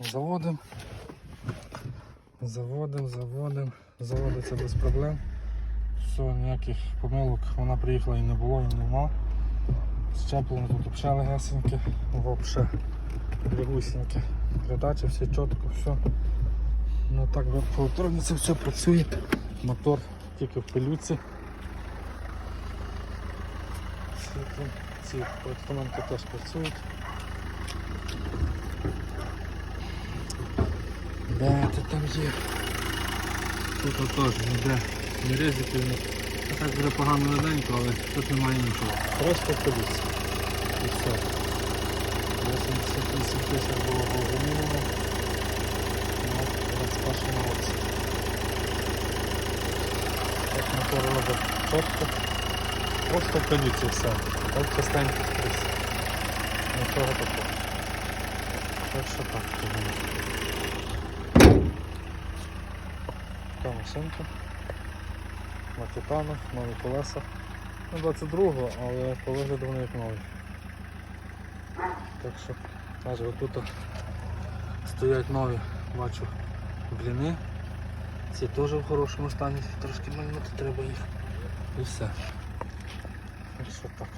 Заводимо. Заводимо, заводимо. Заводиться без проблем. Все, ніяких помилок. Вона приїхала і не було, і нема. Щеплення тут взагалі легесеньке, взагалі лягусіньке. Передача, все чітко, все. Ну так по все працює. Мотор тільки в пилюці. Ці електроменки теж працюють. Де ти там є? Тут теж ніде ні ризиків. А так буде погано виденько, але тут немає нічого. Просто пилюці. І все. 88 тисяч було в 21 році. Так мотор робить чітко. Просто в пилюці все. Так частенько скрізь. Нічого такого. Так що так машинка. На титану, нові колеса. Ну, 22-го, але по вигляду вони як нові. Так що, аж отут стоять нові, бачу, бліни. Ці теж в хорошому стані, трошки мальнути треба їх. І все. Так що так.